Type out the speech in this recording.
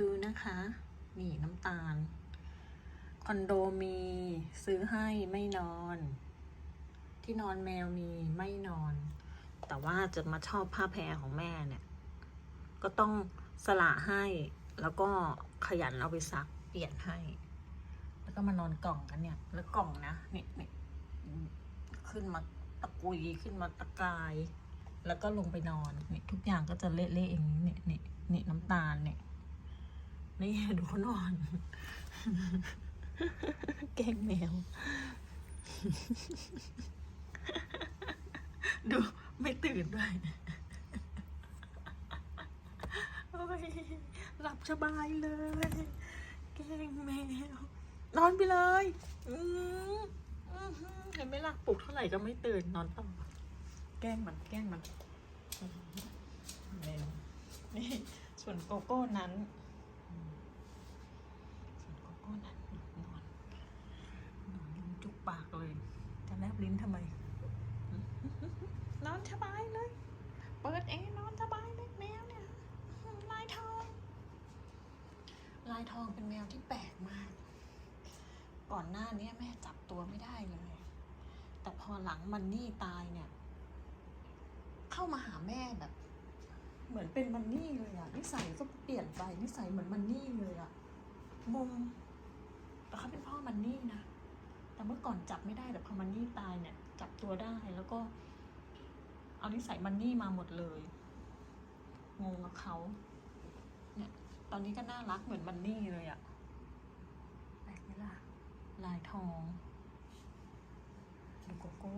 ดูนะคะ นี่น้ำตาล คอนโดมีซื้อให้ไม่นอน ที่นอนแมวมีไม่นอน แต่ว่าจะมาชอบผ้าแพรของแม่เนี่ย ก็ต้องสละให้แล้วก็ขยันเอาไปซักเปลี่ยนให้ แล้วก็มานอนกล่องกันเนี่ย แล้วกล่องนะเนี่นี่ขึ้นมาตะกุยขึ้นมาตะกาย แล้วก็ลงไปนอนเนี่ยทุกอย่างก็จะเละๆอย่างนี้เนี่ยเนี่นี่น้ำตาลเนี่ย นี่ดูเขานอน แกงแมว ดูไม่ตื่นด้วยโอ้ยหลับสบายเลย แกงแมว นอนไปเลยเห็นไหมล่ะปลุกเท่าไหร่ก็ไม่ตื่นนอนต่อแกล้งมันแกล้งมันแมวนี่ส่วนโกโก้นั้นอืมส่วนโกโก้นั้นนอนนอนลิ้นจุกปากเลย จะแลบลิ้นทำไม นอนสบายเลย เปิดแอร์นอนสบายเลยแมวเนี่ย ลายทอง ลายทองเป็นแมวที่แปลกมาก ก่อนหน้านี้แม่จับตัวไม่ได้เลย แต่พอหลังมันนี่ตายเนี่ย เข้ามาหาแม่แบบ เหมือนเป็นมันนี่เลยอะนิสัยก็เปลี่ยนไปนิสัยเหมือนมันนี่เลยอะงงแต่เขาเป็นพ่อมันนี่นะ แต่เมื่อก่อนจับไม่ได้แต่พอมันนี่ตายเนี่ย จับตัวได้แล้วก็ เอานิสัยมันนี่มาหมดเลย งงกับเขาเนี่ย ตอนนี้ก็น่ารักเหมือนมันนี่เลยอะแปลกไหมล่ะลายทองดูโกโก้